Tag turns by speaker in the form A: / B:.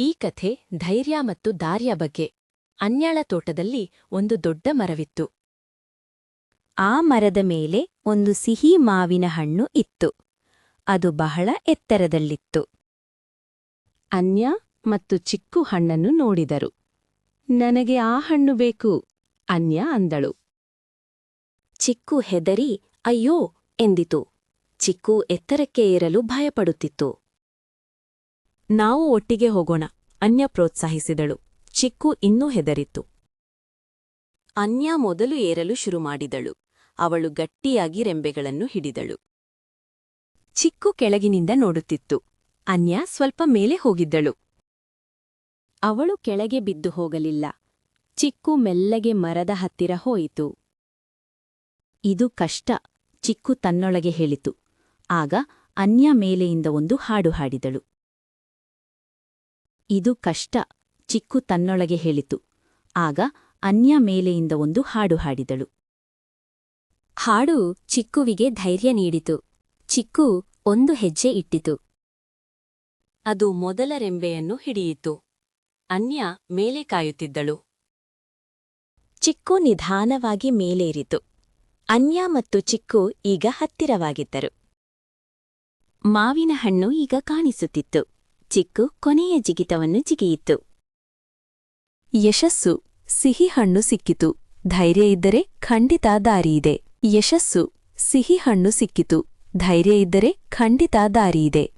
A: ಈ ಕಥೆ ಧೈರ್ಯ ಮತ್ತು ದಾರ್ಯ ಬಗ್ಗೆ ಅನ್ಯಾಳ ತೋಟದಲ್ಲಿ ಒಂದು ದೊಡ್ಡ ಮರವಿತ್ತು.
B: ಆ ಮರದ ಮೇಲೆ ಒಂದು ಸಿಹಿ ಮಾವಿನ ಹಣ್ಣು ಇತ್ತು. ಅದು ಬಹಳ ಎತ್ತರದಲ್ಲಿತ್ತು.
A: ಅನ್ಯ ಮತ್ತು ಚಿಕ್ಕು ಹಣ್ಣನ್ನು ನೋಡಿದರು. ನನಗೆ ಆ ಹಣ್ಣು ಬೇಕು, ಅನ್ಯ ಅಂದಳು. ಚಿಕ್ಕು ಹೆದರಿ, ಅಯ್ಯೋ, ಎಂದಿತು. ಚಿಕ್ಕು ಎತ್ತರಕ್ಕೆ ಏರಲು ಭಯಪಡುತ್ತಿತ್ತು. ನಾವು ಒಟ್ಟಿಗೆ ಹೋಗೋಣ. ಅನ್ಯ ಪ್ರೋತ್ಸಾಹಿಸಿದಳು. ಚಿಕ್ಕು ಇನ್ನೂ ಹೆದರಿತ್ತು ಅನ್ಯ ಮೊದಲು ಏರಲು ಶುರು ಮಾಡಿದಳು ಅವಳು ಗಟ್ಟಿಯಾಗಿ ರೆಂಬೆಗಳನ್ನು ಹಿಡಿದಳು. ಚಿಕ್ಕು ಕೆಳಗಿನಿಂದ ನೋಡುತ್ತಿತ್ತು. ಅನ್ಯ ಸ್ವಲ್ಪ ಮೇಲೆ ಹೋಗಿದ್ದಳು. ಅವಳು ಕೆಳಗೆ ಬಿದ್ದು ಹೋಗಲಿಲ್ಲ. ಚಿಕ್ಕು ಮೆಲ್ಲಗೆ ಮರದ ಹತ್ತಿರ ಹೋಯಿತು. ಇದು ಕಷ್ಟ, ಚಿಕ್ಕು ತನ್ನೊಳಗೆ ಹೇಳಿತು. ಆಗ ಅನ್ಯ ಮೇಲೆಯಿಂದ ಒಂದು ಹಾಡು ಹಾಡಿದಳು. ಇದು ಕಷ್ಟ, ಚಿಕ್ಕು ತನ್ನೊಳಗೆ ಹೇಳಿತು. ಆಗ ಅನ್ಯ ಮೇಲೆಯಿಂದ ಒಂದು ಹಾಡು ಹಾಡಿದಳು. ಹಾಡು ಚಿಕ್ಕುವಿಗೆ ಧೈರ್ಯ ನೀಡಿತು. ಚಿಕ್ಕು ಒಂದು ಹೆಜ್ಜೆ ಇಟ್ಟಿತು. ಅದು ಮೊದಲ ರೆಂಬೆಯನ್ನು ಹಿಡಿಯಿತು. ಅನ್ಯ ಮೇಲೆ ಕಾಯುತ್ತಿದ್ದಳು. ಚಿಕ್ಕು ನಿಧಾನವಾಗಿ ಮೇಲೇರಿತು. ಅನ್ಯ ಮತ್ತು ಚಿಕ್ಕು ಈಗ ಹತ್ತಿರವಾಗಿದ್ದರು. ಮಾವಿನ ಹಣ್ಣು ಈಗ ಕಾಣಿಸುತ್ತಿತ್ತು. ಚಿಕ್ಕು ಕೊನೆಯ ಜಿಗಿತವನ್ನು ಜಿಗಿಯಿತು. ಯಶಸ್ಸು ಸಿಹಿ ಹಣ್ಣು ಸಿಕ್ಕಿತು. ಧೈರ್ಯ ಇದ್ದರೆ ಖಂಡಿತ ದಾರಿಯಿದೆ. ಯಶಸ್ಸು ಸಿಹಿ ಹಣ್ಣು ಸಿಕ್ಕಿತು. ಧೈರ್ಯ ಇದ್ದರೆ ಖಂಡಿತ ದಾರಿಯಿದೆ.